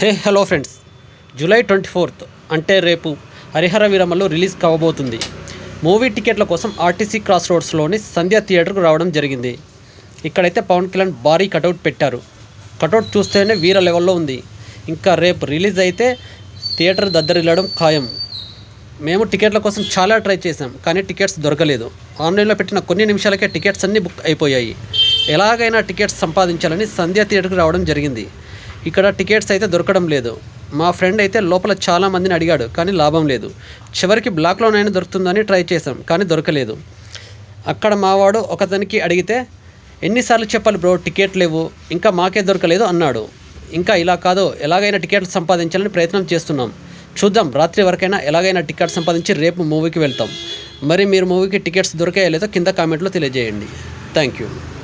Hey hello friends. July twenty fourth అంటే రేపు Harihara Veeramallu release కావబోతుంది మూవీ టికెట్ల కోసం ఆర్టీసీ క్రాస్ రోడ్స్లోని సంధ్యా థియేటర్కు రావడం జరిగింది. ఇక్కడైతే పవన్ కళ్యాణ్ భారీ కటౌట్ పెట్టారు. కటౌట్ చూస్తేనే వీర లెవెల్లో ఉంది. ఇంకా రేపు రిలీజ్ అయితే థియేటర్ దద్దరిల్లడం ఖాయం. మేము టికెట్ల కోసం చాలా ట్రై చేసాం కానీ టికెట్స్ దొరకలేదు. ఆన్లైన్లో పెట్టిన కొన్ని నిమిషాలకే టికెట్స్ అన్నీ బుక్ అయిపోయాయి. ఎలాగైనా టికెట్స్ సంపాదించాలని సంధ్యా థియేటర్కి రావడం జరిగింది. ఇక్కడ టికెట్స్ అయితే దొరకడం లేదు. మా ఫ్రెండ్ అయితే లోపల చాలా మందిని అడిగాడు కానీ లాభం లేదు. చివరికి బ్లాక్లోనైనా దొరుకుతుందని ట్రై చేసాం కానీ దొరకలేదు. అక్కడ మావాడు ఒకతనికి అడిగితే ఎన్నిసార్లు చెప్పాలి బ్రో టికెట్ లేవు ఇంకా మాకే దొరకలేదు అన్నాడు. ఇంకా ఇలా కాదు ఎలాగైనా టికెట్లు సంపాదించాలని ప్రయత్నం చేస్తున్నాం. చూద్దాం రాత్రి వరకైనా ఎలాగైనా టికెట్ సంపాదించి రేపు మూవీకి వెళ్తాం. మరి మీరు మూవీకి టికెట్స్ దొరికాయో లేదో కింద కామెంట్లో తెలియజేయండి. Thank you.